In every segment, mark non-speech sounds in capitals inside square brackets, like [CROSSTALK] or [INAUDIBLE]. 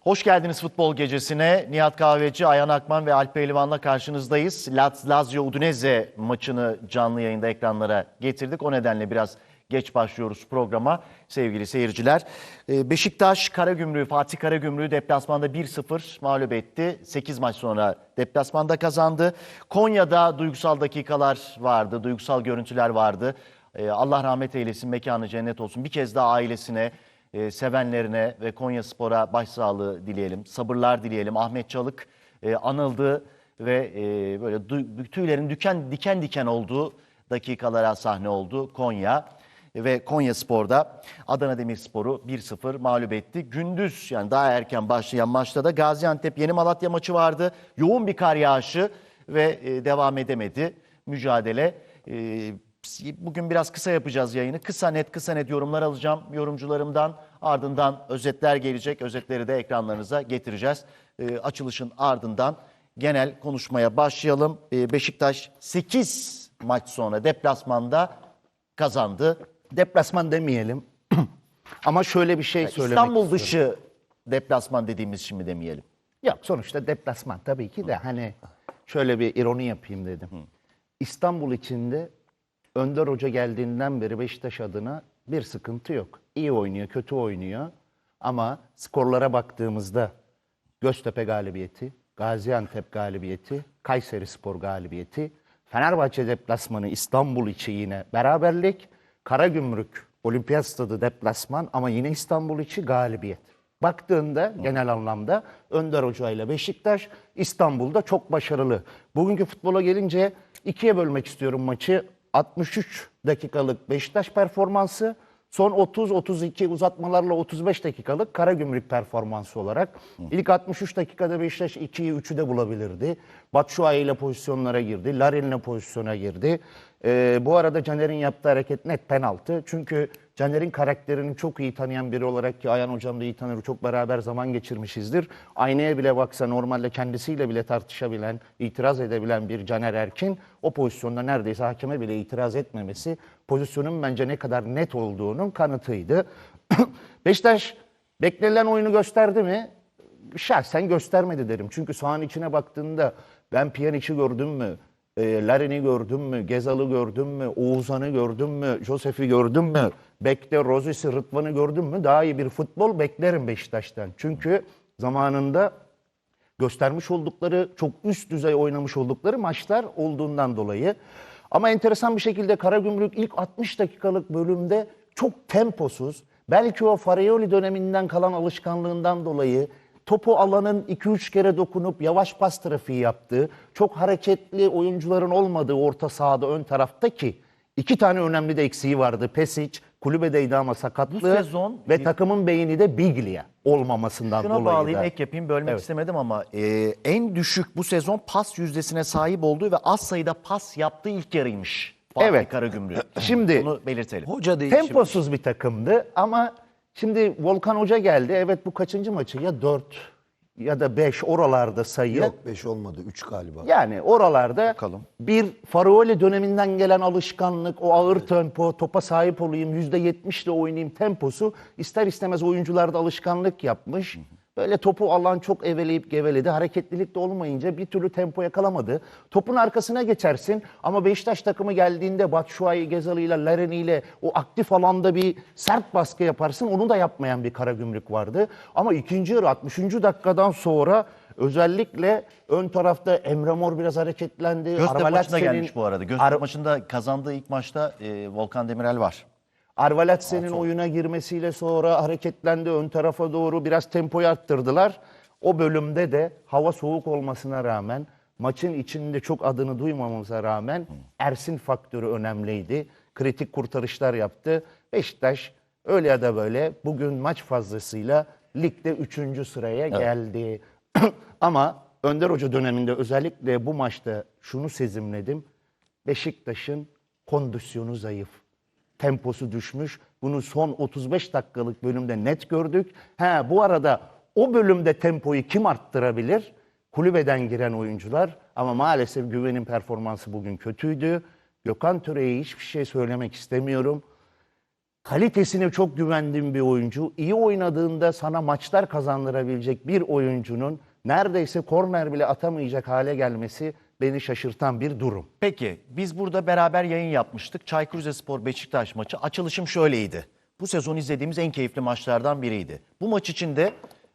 Hoş geldiniz futbol gecesine. Nihat Kahveci, Ayhan Akman ve Alp Pehlivan'la karşınızdayız. Laz- Lazio Udinese maçını canlı yayında ekranlara getirdik. O nedenle biraz geç başlıyoruz programa sevgili seyirciler. Ee, Beşiktaş Karagümrük'ü, Fatih Karagümrük'ü deplasmanda 1-0 mağlup etti. 8 maç sonra deplasmanda kazandı. Konya'da duygusal dakikalar vardı, duygusal görüntüler vardı. Ee, Allah rahmet eylesin, mekanı cennet olsun. Bir kez daha ailesine, e, sevenlerine ve Konya Spor'a başsağlığı dileyelim. Sabırlar dileyelim. Ahmet Çalık e, anıldı ve e, böyle du- tüylerin diken diken diken olduğu dakikalara sahne oldu Konya ve Konya Spor'da Adana Demirspor'u 1-0 mağlup etti. Gündüz yani daha erken başlayan maçta da Gaziantep Yeni Malatya maçı vardı. Yoğun bir kar yağışı ve e, devam edemedi mücadele. E, Bugün biraz kısa yapacağız yayını. Kısa net kısa net yorumlar alacağım yorumcularımdan. Ardından özetler gelecek. Özetleri de ekranlarınıza getireceğiz. E, açılışın ardından genel konuşmaya başlayalım. E, Beşiktaş 8 maç sonra deplasmanda kazandı. Deplasman demeyelim. [CLEARS THROAT] Ama şöyle bir şey söylemek İstanbul istiyorum. dışı deplasman dediğimiz şimdi demeyelim. Yok sonuçta deplasman tabii ki de hani şöyle bir ironi yapayım dedim. İstanbul içinde Önder Hoca geldiğinden beri Beşiktaş adına bir sıkıntı yok. İyi oynuyor, kötü oynuyor. Ama skorlara baktığımızda Göztepe galibiyeti, Gaziantep galibiyeti, Kayseri Spor galibiyeti, Fenerbahçe deplasmanı İstanbul içi yine beraberlik, Karagümrük Olimpiyat Stadı deplasman ama yine İstanbul içi galibiyet. Baktığında genel anlamda Önder Hoca ile Beşiktaş İstanbul'da çok başarılı. Bugünkü futbola gelince ikiye bölmek istiyorum maçı. 63 dakikalık Beşiktaş performansı, son 30-32 uzatmalarla 35 dakikalık Karagümrük performansı olarak. ilk 63 dakikada Beşiktaş 2'yi 3'ü de bulabilirdi. Batshuayi ile pozisyonlara girdi, Larin ile pozisyona girdi. Ee, bu arada Caner'in yaptığı hareket net penaltı. Çünkü Caner'in karakterini çok iyi tanıyan biri olarak ki Ayhan Hocam da iyi tanır, çok beraber zaman geçirmişizdir. Aynaya bile baksa normalde kendisiyle bile tartışabilen, itiraz edebilen bir Caner Erkin o pozisyonda neredeyse hakeme bile itiraz etmemesi pozisyonun bence ne kadar net olduğunun kanıtıydı. [CLEARS THROAT] Beşiktaş beklenilen oyunu gösterdi mi? Şahsen göstermedi derim. Çünkü sahanın içine baktığında ben Pjanic'i gördüm mü? E, Larin'i gördüm mü? Gezal'ı gördüm mü? Oğuzhan'ı gördüm mü? Josef'i gördüm mü? Bekle, Rozis'i, Rıdvan'ı gördüm mü? Daha iyi bir futbol beklerim Beşiktaş'tan. Çünkü zamanında göstermiş oldukları, çok üst düzey oynamış oldukları maçlar olduğundan dolayı. Ama enteresan bir şekilde Karagümrük ilk 60 dakikalık bölümde çok temposuz, belki o Farioli döneminden kalan alışkanlığından dolayı topu alanın 2-3 kere dokunup yavaş pas trafiği yaptığı, çok hareketli oyuncuların olmadığı orta sahada ön tarafta ki iki tane önemli de eksiği vardı. Pesic kulübedeydi ama sakatlı Bu sezon- ve takımın beyni de Biglia olmamasından Şuna dolayı bağlayayım, da. ek yapayım. Bölmek Evet. istemedim ama e, en düşük bu sezon pas yüzdesine sahip olduğu ve az sayıda pas yaptığı ilk yarıymış. Fatih Evet. Karagümrük. Şimdi- Bunu belirtelim. Hoca değişimi. Temposuz bir takımdı ama şimdi Volkan Hoca geldi. Evet bu kaçıncı maçı? Ya 4 ya da 5 oralarda sayı. Yok 5 olmadı 3 galiba. Yani oralarda Bakalım. bir Farioli döneminden gelen alışkanlık, o ağır tempo, topa sahip olayım, %70 ile oynayayım temposu ister istemez oyuncularda alışkanlık yapmış. Böyle topu alan çok eveleyip geveledi. Hareketlilik de olmayınca bir türlü tempo yakalamadı. Topun arkasına geçersin ama Beşiktaş takımı geldiğinde Batshuayi, Gezalı ile Larini ile o aktif alanda bir sert baskı yaparsın. Onu da yapmayan bir Karagümrük vardı. Ama ikinci yarı 60. dakikadan sonra özellikle ön tarafta Emre Mor biraz hareketlendi. Göztepe Arvalatse'nin- gelmiş bu arada. Göztepe Ar- maçında kazandığı ilk maçta e, Volkan Demirel var. Arvalatse'nin oyuna girmesiyle sonra hareketlendi ön tarafa doğru biraz tempoyu arttırdılar. O bölümde de hava soğuk olmasına rağmen maçın içinde çok adını duymamamıza rağmen Ersin faktörü önemliydi. Kritik kurtarışlar yaptı. Beşiktaş öyle ya da böyle bugün maç fazlasıyla ligde 3. sıraya geldi. [CLEARS THROAT] Ama Önder Hoca döneminde özellikle bu maçta şunu sezimledim. Beşiktaş'ın kondisyonu zayıf temposu düşmüş. Bunu son 35 dakikalık bölümde net gördük. Ha bu arada o bölümde tempoyu kim arttırabilir? Kulübeden giren oyuncular ama maalesef Güven'in performansı bugün kötüydü. Gökhan Töre'ye hiçbir şey söylemek istemiyorum. kalitesine çok güvendiğim bir oyuncu, iyi oynadığında sana maçlar kazandırabilecek bir oyuncunun neredeyse korner bile atamayacak hale gelmesi beni şaşırtan bir durum. Peki biz burada beraber yayın yapmıştık. Çaykur Rizespor Beşiktaş maçı. Açılışım şöyleydi. Bu sezon izlediğimiz en keyifli maçlardan biriydi. Bu maç içinde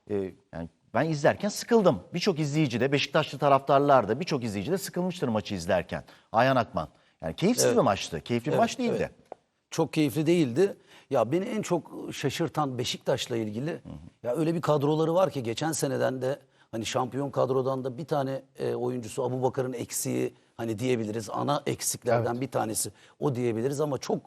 e, yani ben izlerken sıkıldım. Birçok izleyici de Beşiktaşlı taraftarlar da birçok izleyici de sıkılmıştır maçı izlerken. Ayhan Akman. Yani keyifsiz bir maçtı. Keyifli bir maç değildi. Çok keyifli değildi. Ya beni en çok şaşırtan Beşiktaş'la ilgili ya öyle bir kadroları var ki geçen seneden de hani şampiyon kadrodan da bir tane e, oyuncusu Abu Bakar'ın eksiği hani diyebiliriz. Ana eksiklerden bir tanesi o diyebiliriz ama çok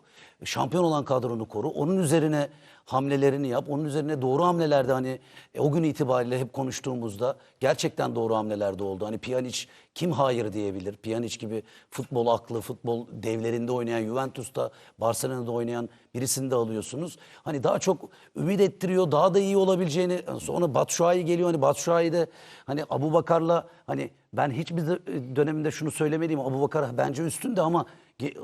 şampiyon olan kadronu koru. Onun üzerine hamlelerini yap. Onun üzerine doğru hamlelerde hani e, o gün itibariyle hep konuştuğumuzda gerçekten doğru hamlelerde oldu. Hani Pjanic kim hayır diyebilir? Pjanic gibi futbol aklı, futbol devlerinde oynayan, Juventus'ta, Barcelona'da oynayan birisini de alıyorsunuz. Hani daha çok ümit ettiriyor, daha da iyi olabileceğini. Sonra Batshuayi geliyor. Hani Batshuayi de hani Abu Bakar'la hani ben hiçbir de- döneminde şunu söylemeliyim. Abu Bakar bence üstünde ama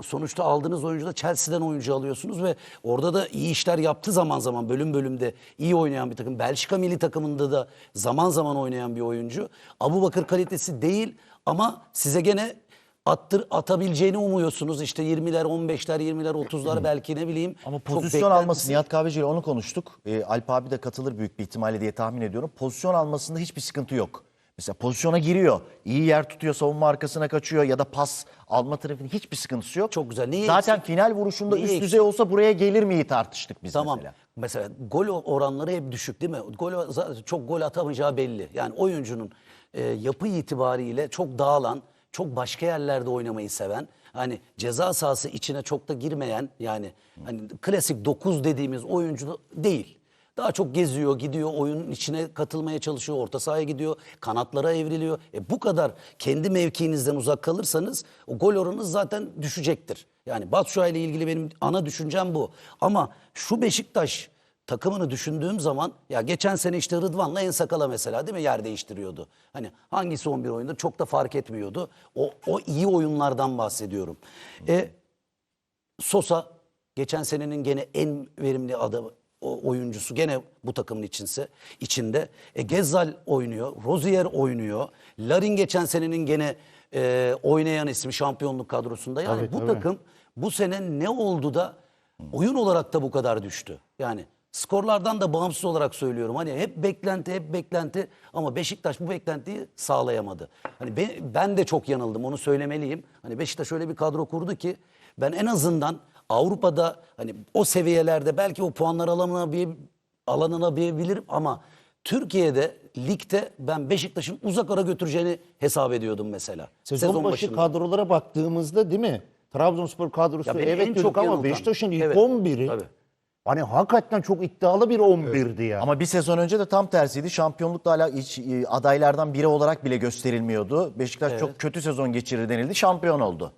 sonuçta aldığınız oyuncu da Chelsea'den oyuncu alıyorsunuz ve orada da iyi işler yaptı zaman zaman bölüm bölümde iyi oynayan bir takım. Belçika milli takımında da zaman zaman oynayan bir oyuncu. Abu Bakır kalitesi değil ama size gene attır atabileceğini umuyorsunuz. İşte 20'ler, 15'ler, 20'ler, 30'lar belki ne bileyim. Ama pozisyon alması Nihat Kahveci ile onu konuştuk. E, Alp abi de katılır büyük bir ihtimalle diye tahmin ediyorum. Pozisyon almasında hiçbir sıkıntı yok. Mesela pozisyona giriyor. iyi yer tutuyor, savunma arkasına kaçıyor ya da pas alma tarafının hiçbir sıkıntısı yok. Çok güzel. Neyi Zaten eksik? final vuruşunda Neyi üst eksik? düzey olsa buraya gelir miyi tartıştık biz Tamam. mesela. Mesela. gol oranları hep düşük değil mi? Gol çok gol atamayacağı belli. Yani oyuncunun e, yapı itibariyle çok dağılan, çok başka yerlerde oynamayı seven, hani ceza sahası içine çok da girmeyen yani hani klasik 9 dediğimiz oyuncu değil. Daha çok geziyor, gidiyor, oyunun içine katılmaya çalışıyor, orta sahaya gidiyor, kanatlara evriliyor. E bu kadar kendi mevkiinizden uzak kalırsanız o gol oranınız zaten düşecektir. Yani Batshuayi ile ilgili benim ana düşüncem bu. Ama şu Beşiktaş takımını düşündüğüm zaman ya geçen sene işte Rıdvan'la En Sakala mesela değil mi yer değiştiriyordu. Hani hangisi 11 oyunda çok da fark etmiyordu. O, o iyi oyunlardan bahsediyorum. E, Sosa geçen senenin gene en verimli adamı oyuncusu gene bu takımın içinse içinde. E, Gezzal oynuyor, Rozier oynuyor. Larin geçen senenin gene e, oynayan ismi şampiyonluk kadrosunda. Yani Tabii, bu tabii. takım bu sene ne oldu da oyun olarak da bu kadar düştü. Yani skorlardan da bağımsız olarak söylüyorum. Hani hep beklenti, hep beklenti ama Beşiktaş bu beklentiyi sağlayamadı. Hani ben, ben de çok yanıldım onu söylemeliyim. Hani Beşiktaş öyle bir kadro kurdu ki ben en azından Avrupa'da hani o seviyelerde belki o puanlar alınabilir, alınabilirim ama Türkiye'de ligde ben Beşiktaş'ın uzak ara götüreceğini hesap ediyordum mesela. Sezon, başı başında. kadrolara baktığımızda değil mi? Trabzonspor kadrosu Ya beni en evet çok ama yanıltan- Beşiktaş'ın ilk Evet, 11'i tabii. hani hakikaten çok iddialı bir 11'di ya. Ama bir sezon önce de tam tersiydi. Şampiyonlukla hala hiç, e, adaylardan biri olarak bile gösterilmiyordu. Beşiktaş çok kötü sezon geçirir denildi. Şampiyon oldu.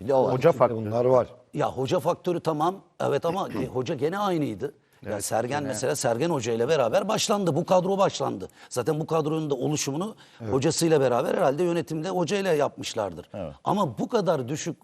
Bir de o var. Hoca faktörü. Bunlar var. Ya hoca faktörü tamam. Evet ama e, [CLEARS THROAT] hoca gene aynıydı. Yani Sergen mesela Sergen Hoca ile beraber başlandı. Bu kadro başlandı. Zaten bu kadronun da oluşumunu hocasıyla beraber herhalde yönetimde hocayla yapmışlardır. Ama bu kadar düşük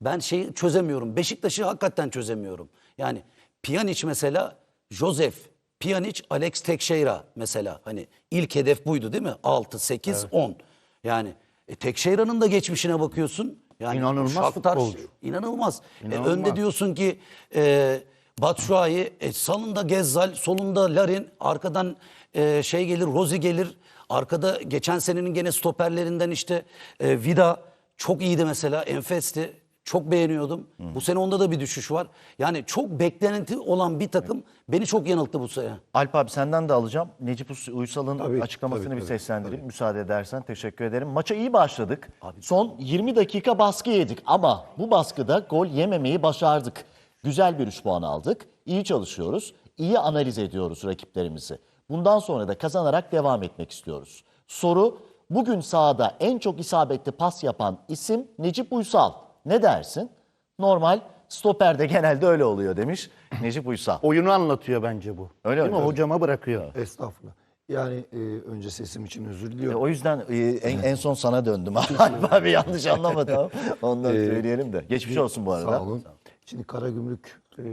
ben şeyi çözemiyorum. Beşiktaş'ı hakikaten çözemiyorum. Yani Pjanic mesela Josef, Pjanic, Alex Tekşehir'a mesela hani ilk hedef buydu değil mi? 6, 8, 10. Yani e, Tekşehir'in da geçmişine bakıyorsun. Yani İnanılmaz futbolcu. İnanılmaz. E, İnanılmaz. önde diyorsun ki e, Batshuayi, e, salında Gezzal, solunda Larin, arkadan e, şey gelir, Rozi gelir. Arkada geçen senenin gene stoperlerinden işte e, Vida çok iyiydi mesela, enfesti. Çok beğeniyordum. Bu sene onda da bir düşüş var. Yani çok beklenti olan bir takım beni çok yanılttı bu sene. Alp abi senden de alacağım. Necip Uysal'ın Tabii, açıklamasını tabii, bir tabii, seslendireyim. Müsaade edersen teşekkür ederim. Maça iyi başladık. Son 20 dakika baskı yedik ama bu baskıda gol yememeyi başardık. Güzel bir 3 puan aldık. İyi çalışıyoruz. İyi analiz ediyoruz rakiplerimizi. Bundan sonra da kazanarak devam etmek istiyoruz. Soru bugün sahada en çok isabetli pas yapan isim Necip Uysal. Ne dersin? Normal stoperde genelde öyle oluyor demiş Necip Uysal. Oyunu anlatıyor bence bu. Öyle değil mi? mi? Hocama bırakıyor. Estağfurullah. Yani e, önce sesim için özür E, diliyorum. o yüzden e, en, en son sana döndüm. [LAUGHS] Alp abi yanlış anlama tamam. [LAUGHS] Ondan söyleyelim de. Geçmiş olsun bu arada. Sağ olun. Şimdi Karagümrük e,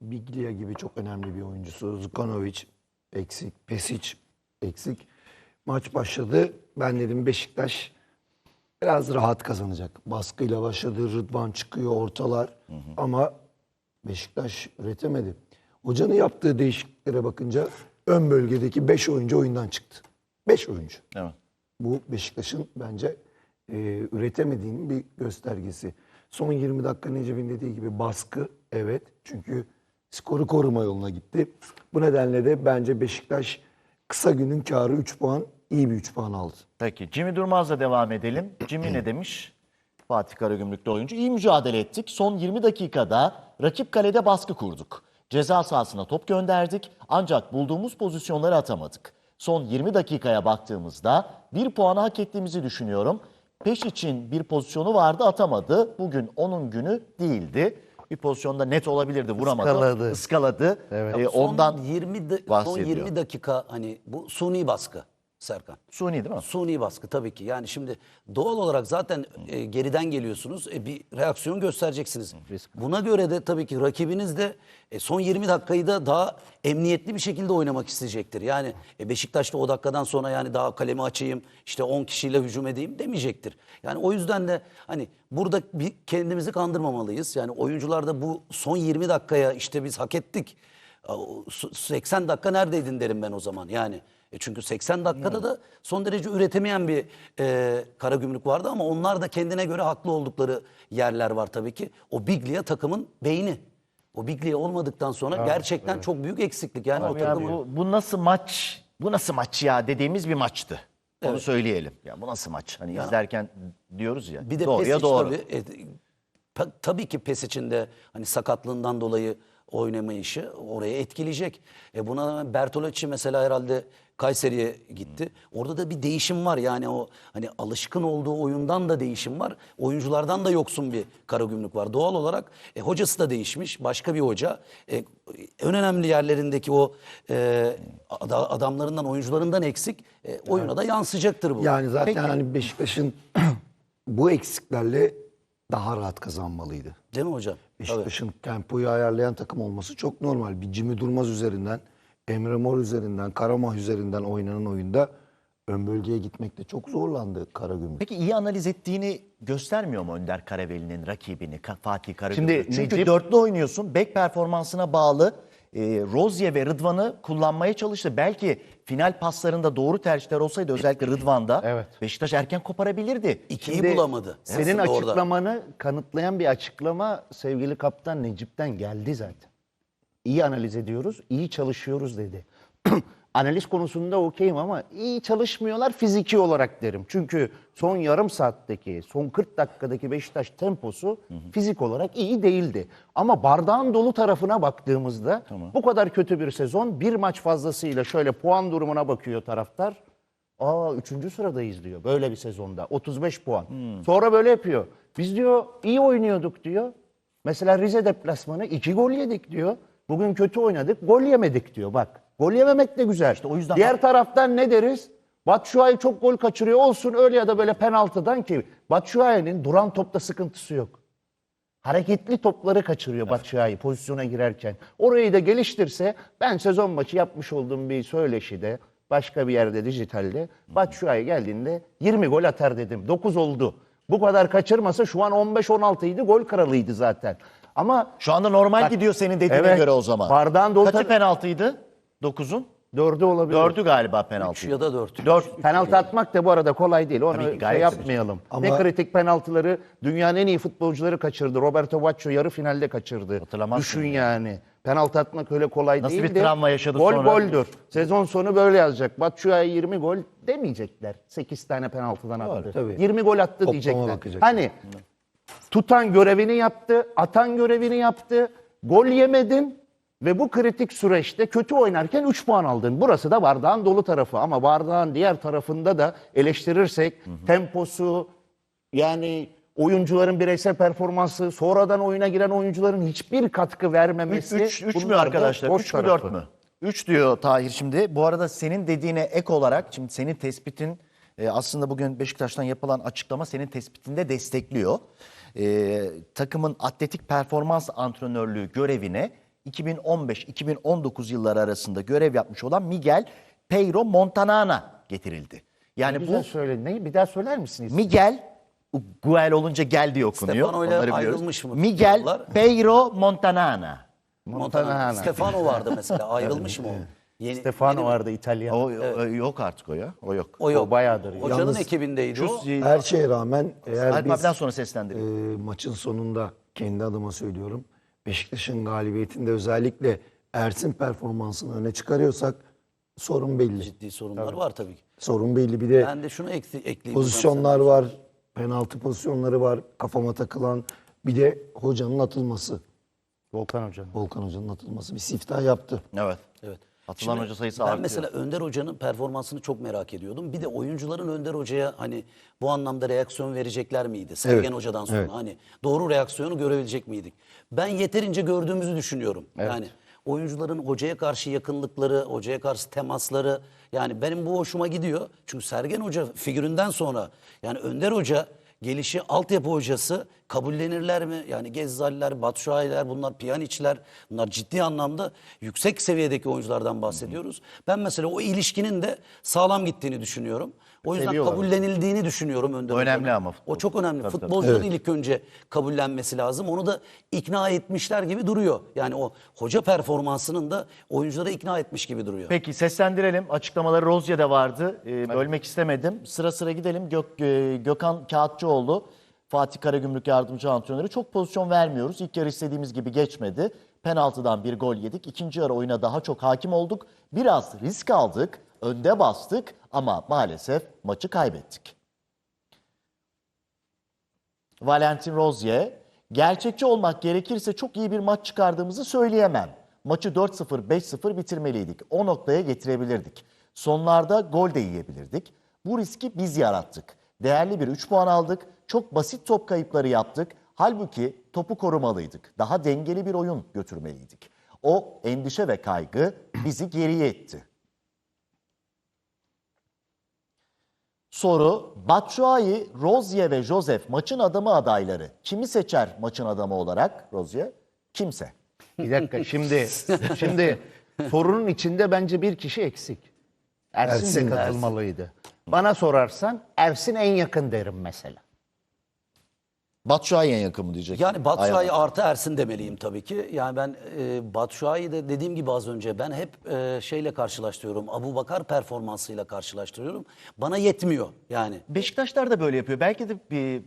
Biglia gibi çok önemli bir oyuncusu. Zukanovic eksik, Pesic eksik. Maç başladı. Ben dedim Beşiktaş biraz rahat kazanacak. Baskıyla başladı. Rıdvan çıkıyor ortalar. Ama Beşiktaş üretemedi. Hocanın yaptığı değişikliklere bakınca ön bölgedeki 5 oyuncu oyundan çıktı. 5 oyuncu. Evet. Bu Beşiktaş'ın bence e, üretemediğinin bir göstergesi. Son 20 dakika Necep'in dediği gibi baskı evet. Çünkü skoru koruma yoluna gitti. Bu nedenle de bence Beşiktaş kısa günün karı 3 puan, iyi bir 3 puan aldı. Peki Jimmy Durmaz'la devam edelim. Jimmy ne demiş? Fatih Karagümrük'te oyuncu. İyi mücadele ettik. Son 20 dakikada rakip kalede baskı kurduk. Ceza sahasına top gönderdik ancak bulduğumuz pozisyonları atamadık. Son 20 dakikaya baktığımızda bir puanı hak ettiğimizi düşünüyorum. Peş için bir pozisyonu vardı atamadı. Bugün onun günü değildi. Bir pozisyonda net olabilirdi vuramadı. Iskaladı. Iskaladı. Evet. Ee, Son ondan 20 da- son bahsediyor. 20 dakika hani bu suni baskı Serkan. suni değil mi? Suni baskı tabii ki. Yani şimdi doğal olarak zaten e, geriden geliyorsunuz. E, bir reaksiyon göstereceksiniz. Buna göre de tabii ki rakibiniz de e, son 20 dakikayı da daha emniyetli bir şekilde oynamak isteyecektir. Yani e, Beşiktaş da o dakikadan sonra yani daha kalemi açayım, işte 10 kişiyle hücum edeyim demeyecektir. Yani o yüzden de hani burada bir kendimizi kandırmamalıyız. Yani oyuncular da bu son 20 dakikaya işte biz hak ettik. O 80 dakika neredeydin derim ben o zaman yani. E çünkü 80 dakikada da son derece üretemeyen bir e, Karagümrük vardı ama onlar da kendine göre haklı oldukları yerler var tabii ki. O Biglia takımın beyni. O Biglia olmadıktan sonra gerçekten çok büyük eksiklik. Yani o Ya takımın bu, bu nasıl maç? Bu nasıl maç ya dediğimiz bir maçtı. Onu söyleyelim. Ya bu nasıl maç? Hani izlerken diyoruz ya. Bir de doğruya Pesic doğru. tabii. e, tabii ki Pesic'in de hani sakatlığından dolayı oynamayışı oraya etkileyecek. E buna Bertolucci mesela herhalde Kayseri'ye gitti. Orada da bir değişim var. Yani o hani alışkın olduğu oyundan da değişim var. Oyunculardan da yoksun bir Karagümrük var. Doğal olarak e, hocası da değişmiş. Başka bir hoca. E, en önemli yerlerindeki o e, ada- adamlarından, oyuncularından eksik. E, oyuna da yansıyacaktır bu. Yani zaten hani Beşiktaş'ın [CLEARS THROAT] bu eksiklerle daha rahat kazanmalıydı. Değil mi hocam? Tabii. Beşiktaş'ın tempoyu ayarlayan takım olması çok normal. Bir Jimmy Durmaz üzerinden, Emre Mor üzerinden, Karamah üzerinden oynanan oyunda ön bölgeye gitmekte çok zorlandı Karagümrük. Peki iyi analiz ettiğini göstermiyor mu Önder Karaveli'nin rakibini Fatih Karagümrük? Şimdi Çünkü Necip- dörtlü oynuyorsun. Bek performansına bağlı e, Rozier ve Rıdvan'ı kullanmaya çalıştı. Belki final paslarında doğru tercihler olsaydı özellikle Rıdvan'da Evet. Beşiktaş erken koparabilirdi. İkiyi Şimdi bulamadı. Senin Aslında orada. açıklamanı kanıtlayan bir açıklama sevgili kaptan Necip'ten geldi zaten. İyi analiz ediyoruz, iyi çalışıyoruz dedi. [CLEARS THROAT] analiz konusunda okeyim ama iyi çalışmıyorlar fiziki olarak derim. Çünkü son yarım saatteki, son 40 dakikadaki Beşiktaş temposu fizik olarak iyi değildi. Ama bardağın dolu tarafına baktığımızda bu kadar kötü bir sezon bir maç fazlasıyla şöyle puan durumuna bakıyor taraftar. Aa üçüncü sıradayız diyor böyle bir sezonda. 35 puan. Sonra böyle yapıyor. Biz diyor iyi oynuyorduk diyor. Mesela Rize deplasmanı iki gol yedik diyor. Bugün kötü oynadık gol yemedik diyor bak. Gol yememek de güzel. o yüzden Diğer taraftan ne deriz? Batshuayi çok gol kaçırıyor olsun öyle ya da böyle penaltıdan ki Batshuayi'nin duran topta sıkıntısı yok. Hareketli topları kaçırıyor Batshuayi pozisyona girerken. Orayı da geliştirse ben sezon maçı yapmış olduğum bir söyleşide başka bir yerde dijitalde Batshuayi geldiğinde 20 gol atar dedim. 9 oldu. Bu kadar kaçırmasa şu an 15-16 idi gol kralıydı zaten. Ama Şu anda normal Bak, gidiyor senin dediğine evet, göre o zaman. bardağın dolu Kaçı penaltıydı? Dokuzun? dördü olabilir. Dördü galiba penaltı. 3 ya da 4. Dört. Penaltı atmak da bu arada kolay değil. Onu Tabii ki, şey gayet yapmayalım. Ama- Ne kritik penaltıları dünyanın en iyi futbolcuları kaçırdı. Roberto Baggio yarı finalde kaçırdı. Hatırlamazsın Düşün yani. Penaltı atmak öyle kolay Nasıl değil. bir de travma yaşadı gol sonra? goldür. Sezon sonu böyle yazacak. Batshuayi 20 gol demeyecekler. 8 tane penaltıdan attı. tabii. 20 gol attı Toplama diyecekler. bakacak. Hani tutan görevini yaptı, atan görevini yaptı. Gol yemedin ve bu kritik süreçte kötü oynarken 3 puan aldın. Burası da bardağın dolu tarafı ama bardağın diğer tarafında da eleştirirsek temposu yani oyuncuların bireysel performansı, sonradan oyuna giren oyuncuların hiçbir katkı vermemesi. 3 3 mü arkadaşlar? boş 3 mü tarafı. 4 mü? 3 diyor Tahir şimdi. Bu arada senin dediğine ek olarak şimdi senin tespitin e, aslında bugün Beşiktaş'tan yapılan açıklama senin tespitinde destekliyor. E, takımın atletik performans antrenörlüğü görevine 2015-2019 yılları arasında görev yapmış olan Miguel Peiro Montanana getirildi. Yani bu söyle. Neyi? Bir daha söyler misiniz? Miguel Guel olunca gel diye okunuyor. Onları biliyoruz. ayrılmış mı Miguel? Peiro Montanana. Montana. Stefano vardı mesela. Ayrılmış mı o? Yeni, Stefano yeni- vardı İtalyan. O, O, yok artık o ya. O yok. O yok. O bayağıdır. Hocanın Yalnız ekibindeydi o. Her şeye rağmen eğer Alp biz sonra seslendireyim. e, maçın sonunda kendi adıma söylüyorum. Beşiktaş'ın galibiyetinde özellikle Ersin performansını öne çıkarıyorsak sorun belli. Ciddi sorunlar var tabii ki. Sorun belli. Bir de Ben de şunu ekle, ekleyeyim. pozisyonlar var. Penaltı pozisyonları var. Kafama takılan. Bir de hocanın atılması. Volkan Hoca. Volkan Hoca'nın atılması. Bir siftah yaptı. Evet. Evet. Atılan Şimdi hoca sayısı ben artıyor. mesela Önder Hoca'nın performansını çok merak ediyordum. Bir de oyuncuların Önder Hoca'ya hani bu anlamda reaksiyon verecekler miydi? Sergen Evet, Hoca'dan sonra evet. hani doğru reaksiyonu görebilecek miydik? Ben yeterince gördüğümüzü düşünüyorum. Yani oyuncuların hocaya karşı yakınlıkları, hocaya karşı temasları yani benim bu hoşuma gidiyor. Çünkü Sergen Hoca figüründen sonra yani Önder Hoca gelişi altyapı hocası kabullenirler mi? Yani Gezzaliler, Batshuayiler, bunlar Pjanic'ler, bunlar ciddi anlamda yüksek seviyedeki oyunculardan bahsediyoruz. Ben mesela o ilişkinin de sağlam gittiğini düşünüyorum. O yüzden Seviyorlar. kabullenildiğini düşünüyorum Önder O önemli Hoca'nın. ama futbol. O çok önemli. Tabii, tabii. Futbolcuların ilk önce kabullenmesi lazım. Onu da ikna etmişler gibi duruyor. Yani o hoca performansının da oyuncuları ikna etmiş gibi duruyor. Peki seslendirelim. Açıklamaları Rozier'de vardı. Ee, bölmek istemedim. Sıra sıra gidelim. Gök, e, Gökhan Kağıtçıoğlu, Fatih Karagümrük yardımcı antrenörü. Çok pozisyon vermiyoruz. İlk yarı istediğimiz gibi geçmedi. Penaltıdan bir gol yedik. İkinci yarı oyuna daha çok hakim olduk. Biraz risk aldık. Önde bastık ama maalesef maçı kaybettik. Valentin Rozier, gerçekçi olmak gerekirse çok iyi bir maç çıkardığımızı söyleyemem. Maçı 4-0, 5-0 bitirmeliydik. O noktaya getirebilirdik. Sonlarda gol de yiyebilirdik. Bu riski biz yarattık. Değerli bir 3 puan aldık. Çok basit top kayıpları yaptık. Halbuki topu korumalıydık. Daha dengeli bir oyun götürmeliydik. O endişe ve kaygı bizi geriye itti. Soru, Batshuayi, Rozier ve Joseph maçın adamı adayları. Kimi seçer maçın adamı olarak Rozier? Kimse. Bir dakika şimdi [LAUGHS] şimdi sorunun içinde bence bir kişi eksik. Ersin, Ersin, de katılmalıydı. Bana sorarsan Ersin en yakın derim mesela. Batshuayi en yakın mı diyecek? Yani Batshuayi artı Ersin demeliyim tabii ki. Yani ben e, Batshuayi de dediğim gibi az önce ben hep e, şeyle karşılaştırıyorum. Abu Bakar performansıyla karşılaştırıyorum. Bana yetmiyor yani. Beşiktaşlar da böyle yapıyor. Belki de bir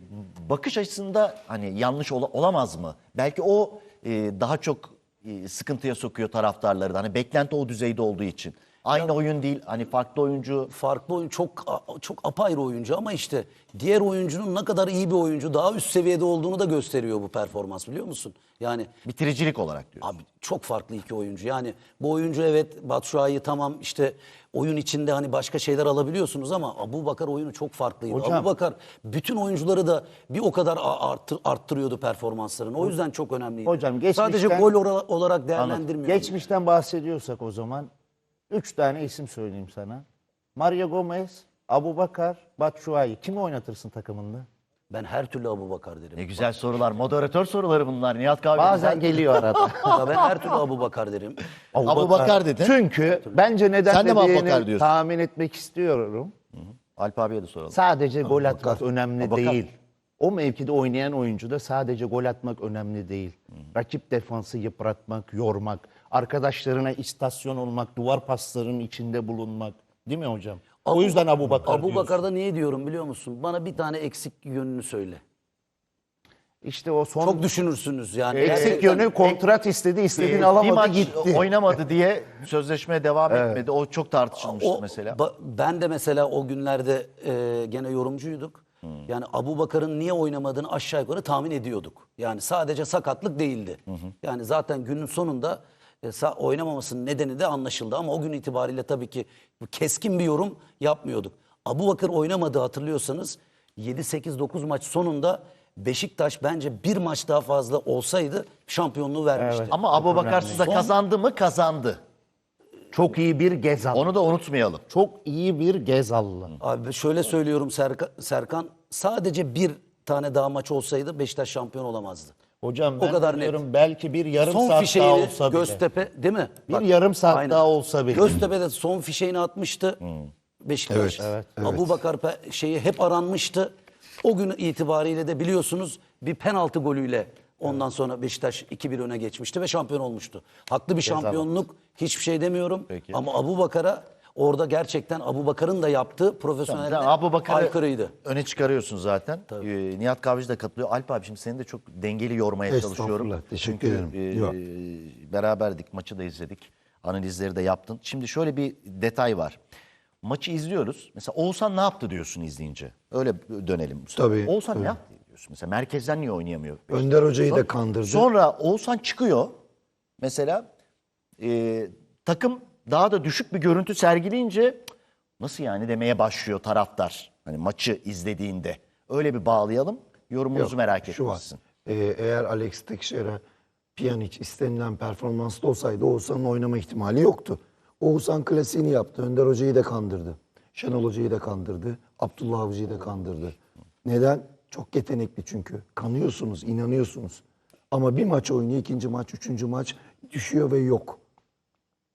bakış açısında hani yanlış ola- olamaz mı? Belki o e, daha çok e, sıkıntıya sokuyor taraftarları da. Hani beklenti o düzeyde olduğu için. Aynı oyun değil. Hani farklı oyuncu. farklı oyun çok çok apayrı oyuncu ama işte diğer oyuncunun ne kadar iyi bir oyuncu daha üst seviyede olduğunu da gösteriyor bu performans biliyor musun? Yani Bitiricilik olarak diyor. abi çok farklı iki oyuncu. Yani bu oyuncu evet Batshuayi tamam işte oyun içinde hani başka şeyler alabiliyorsunuz ama Abu Bakar oyunu çok farklıydı. Hocam- Abu Bakar bütün oyuncuları da bir o kadar a- arttı- arttırıyordu performanslarını. O yüzden çok önemliydi. Hocam geçmişten- Sadece gol ora- olarak değerlendirmiyor. Geçmişten bahsediyorsak o zaman üç tane isim söyleyeyim sana. Mario Gomez, Abu Bakar, Batshuayi. Kimi oynatırsın takımında? Ben her türlü Abu Bakar derim. Ne güzel sorular. Moderatör soruları bunlar. Nihat Kahve. Bazen geliyor arada. [LAUGHS] Ya ben her türlü Abu Bakar derim. Abu Bakar dedin. Çünkü bence neden Sen de mi Abu Bakar dediğini diyorsun? tahmin etmek istiyorum. Alp abiye de soralım. Sadece gol atmak önemli Abu Bakar. değil. O mevkide oynayan oyuncuda sadece gol atmak önemli değil. Rakip defansı yıpratmak, yormak, arkadaşlarına istasyon olmak, duvar paslarının içinde bulunmak. Değil mi hocam? o yüzden Abu Bakar Abu. Bakar'da niye diyorum biliyor musun? Bana bir tane eksik yönünü söyle. İşte o son Çok düşünürsünüz yani. eksik yönü kontrat istedi, istediğini bir alamadı maç gitti. oynamadı diye sözleşmeye devam etmedi. O çok tartışılmıştı O, mesela. ba- ben de mesela o günlerde e, gene yorumcuyduk. Yani Abu Bakar'ın niye oynamadığını aşağı yukarı tahmin ediyorduk. Yani sadece sakatlık değildi. Yani zaten günün sonunda e, oynamamasının nedeni de anlaşıldı. Ama o gün itibariyle tabii ki keskin bir yorum yapmıyorduk. Abu Bakar oynamadı hatırlıyorsanız 7-8-9 maç sonunda Beşiktaş bence bir maç daha fazla olsaydı şampiyonluğu vermişti. Ama Abu Bakarsız da kazandı mı? Kazandı. Çok iyi bir Gezal. Onu da unutmayalım. Çok iyi bir Gezallı. Abi şöyle söylüyorum Serkan, Serkan sadece bir tane daha maç olsaydı Beşiktaş şampiyon olamazdı. Hocam O ben kadar diyorum belki bir yarım son saat daha olsa bile. Göztepe değil mi? Bir yarım saat daha olsa bile. Göztepe'de son fişeğini atmıştı Beşiktaş. Evet, evet, Abu Bakar şeyi hep aranmıştı. O gün itibariyle de biliyorsunuz bir penaltı golüyle ondan sonra Beşiktaş 2-1 öne geçmişti ve şampiyon olmuştu. Haklı bir şampiyonluk hiçbir şey demiyorum. Peki. Ama Abu Bakar'a orada gerçekten Abu Bakar'ın da yaptığı profesyonelliğe Sen Abu Bakar'ı aykırıydı. öne çıkarıyorsun zaten. Ee, Nihat Kahveci de katılıyor. Alp abi şimdi seni de çok dengeli yormaya çalışıyorum. teşekkür Çünkü, ederim. e, Yok. beraberdik, maçı da izledik. Analizleri de yaptın. Şimdi şöyle bir detay var. Maçı izliyoruz. Mesela Oğuzhan ne yaptı diyorsun izleyince. Öyle dönelim. Tabii, Oğuzhan ne tabii. yaptı diyorsun. Mesela merkezden niye oynayamıyor? Önder Hoca'yı da kandırdı. Sonra Oğuzhan çıkıyor. Mesela e, takım daha da düşük bir görüntü sergileyince "Cık, nasıl yani demeye başlıyor taraftar. Hani maçı izlediğinde. Öyle bir bağlayalım. Yorumunuzu Yok, merak şu var. Ee, eğer Alex Teixeira Pjanic istenilen performansta olsaydı Oğuzhan'ın oynama ihtimali yoktu. Oğuzhan klasiğini yaptı. Önder Hoca'yı da kandırdı. Şenol Hoca'yı da kandırdı. Abdullah Avcı'yı da kandırdı. Neden? Çok yetenekli çünkü. Kanıyorsunuz, inanıyorsunuz. Ama bir maç oynuyor, ikinci maç, üçüncü maç düşüyor ve yok.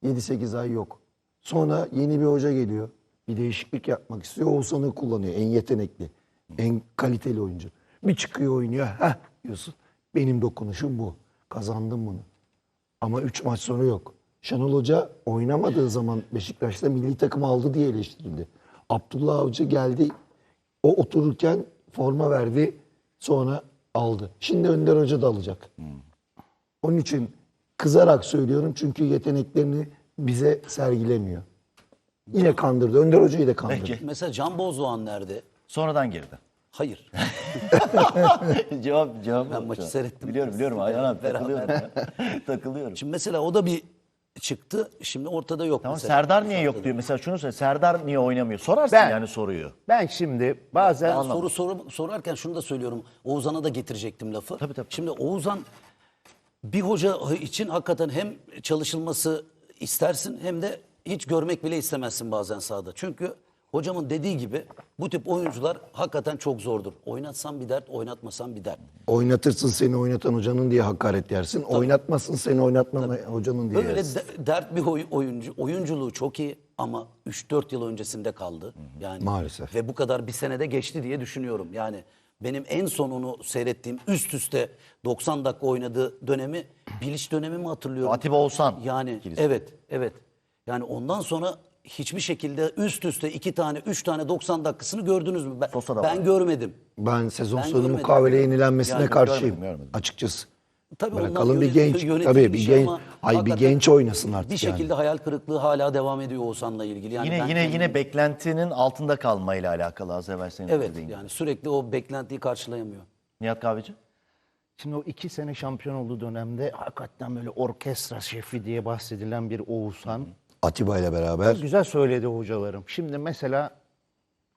7-8 ay yok. Sonra yeni bir hoca geliyor. Bir değişiklik yapmak istiyor. Oğuzhan'ı kullanıyor. En yetenekli, en kaliteli oyuncu. Bir çıkıyor oynuyor. Heh diyorsun. Benim dokunuşum bu. Kazandım bunu. Ama 3 maç sonra yok. Şenol Hoca oynamadığı zaman Beşiktaş'ta milli takım aldı diye eleştirildi. Abdullah Avcı geldi. O otururken forma verdi. Sonra aldı. Şimdi Önder Hoca da alacak. Onun için kızarak söylüyorum çünkü yeteneklerini bize sergilemiyor. Yine kandırdı. Önder Hoca'yı da kandırdı. Peki. Mesela Can Bozdoğan nerede? Sonradan girdi. Hayır. [LAUGHS] [LAUGHS] cevap cevap. Ben maçı seyrettim. Biliyorum biliyorum. Ayhan abi takılıyorum. ya. [LAUGHS] takılıyorum. Şimdi mesela o da bir çıktı. Şimdi ortada yok Tamam mesela. Serdar niye yok diyor. Mesela şunu söyle. Serdar niye oynamıyor? Sorarsın Ben- yani soruyu. Ben şimdi bazen Ben soru soru sorarken şunu da söylüyorum. Oğuzhan'a da getirecektim lafı. Tabii, tabii. Şimdi Oğuzhan bir hoca için hakikaten hem çalışılması istersin hem de hiç görmek bile istemezsin bazen sahada. Çünkü hocamın dediği gibi bu tip oyuncular hakikaten çok zordur. Oynatsan bir dert, oynatmasan bir dert. Oynatırsın seni oynatan hocanın diye hakaret yersin. Oynatmasın seni oynatmama hocanın diye Böyle yersin. de- dert bir oy- oyuncu. Oyunculuğu çok iyi ama 3-4 yıl öncesinde kaldı. Yani Maalesef. Ve bu kadar bir senede geçti diye düşünüyorum. Yani benim en son onu seyrettiğim üst üste 90 dakika oynadığı dönemi Bilic dönemi mi hatırlıyorum? Atiba Oğuzhan Yani ikilisi. evet evet. Yani ondan sonra hiçbir şekilde üst üste iki tane, üç tane 90 dakikasını gördünüz mü? Ben, Sosa da ben var. görmedim. Ben sezon Ben sonu görmedim. mukavele yenilenmesine Yani karşıyım. görmedim, görmedim. Açıkçası. Tabii onlar Bırakalım bir genç. Tabii bir genç. Ay bir genç oynasın artık Bir yani. şekilde hayal kırıklığı hala devam ediyor Oğuzhan'la ilgili. Yani yine ben yine yine beklentinin altında kalmayla alakalı az evvel senin Evet dediğin gibi. yani sürekli o beklentiyi karşılayamıyor. Nihat Kahveci. Şimdi o iki sene şampiyon olduğu dönemde hakikaten böyle orkestra şefi diye bahsedilen bir Oğuzhan. Atiba ile beraber. Güzel söyledi hocalarım. Şimdi mesela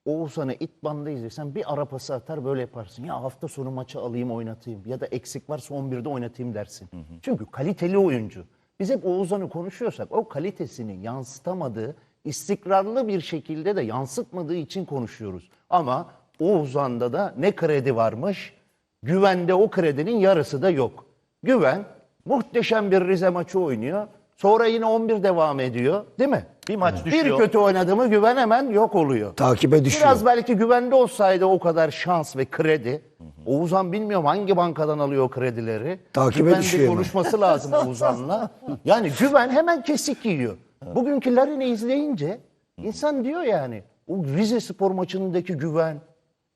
Oğuzhan'ı itbanda izlesen bir ara pası atar böyle yaparsın. Ya hafta sonu maçı alayım oynatayım ya da eksik varsa 11'de oynatayım dersin. Çünkü kaliteli oyuncu. Biz hep Oğuzhan'ı konuşuyorsak o kalitesini yansıtamadığı, istikrarlı bir şekilde de yansıtmadığı için konuşuyoruz. Ama Oğuzhan'da da ne kredi varmış? Güvende o kredinin yarısı da yok. Güven muhteşem bir Rize maçı oynuyor. Sonra yine 11 devam ediyor. Değil mi? Bir maç Bir düşüyor. kötü oynadı mı güven hemen yok oluyor. Takibe düşüyor. Biraz belki güvende olsaydı o kadar şans ve kredi. Oğuzhan bilmiyorum hangi bankadan alıyor o kredileri. Takibe Güven bir düşüyor hemen. konuşması lazım Oğuzhan'la. Yani güven hemen kesik yiyor. Bugünkü Larin'i izleyince insan diyor yani o Rize spor maçındaki güven,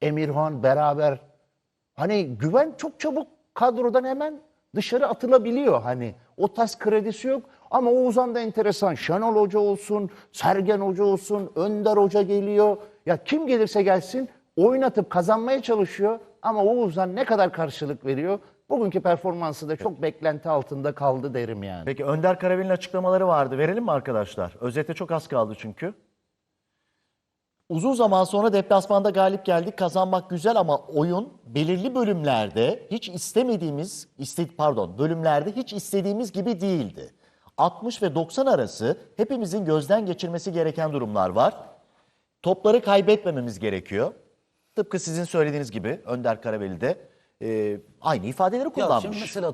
Emirhan beraber Hani güven çok çabuk kadrodan hemen dışarı atılabiliyor hani. O tas kredisi yok ama Oğuzhan da enteresan. Şenol Hoca olsun, Sergen Hoca olsun, Önder Hoca geliyor. Ya kim gelirse gelsin oynatıp kazanmaya çalışıyor ama Oğuzhan ne kadar karşılık veriyor? Bugünkü performansı da çok beklenti altında kaldı derim yani. Peki Önder Karabel'in açıklamaları vardı. Verelim mi arkadaşlar? Özete çok az kaldı çünkü. Uzun zaman sonra deplasmanda galip geldik. Kazanmak güzel ama oyun belirli bölümlerde hiç istemediğimiz, iste, pardon, bölümlerde hiç istediğimiz gibi değildi. 60 ve 90 arası hepimizin gözden geçirmesi gereken durumlar var. Topları kaybetmememiz gerekiyor. Tıpkı sizin söylediğiniz gibi Önder Karaveli de e, aynı ifadeleri Ya kullanmış. şimdi mesela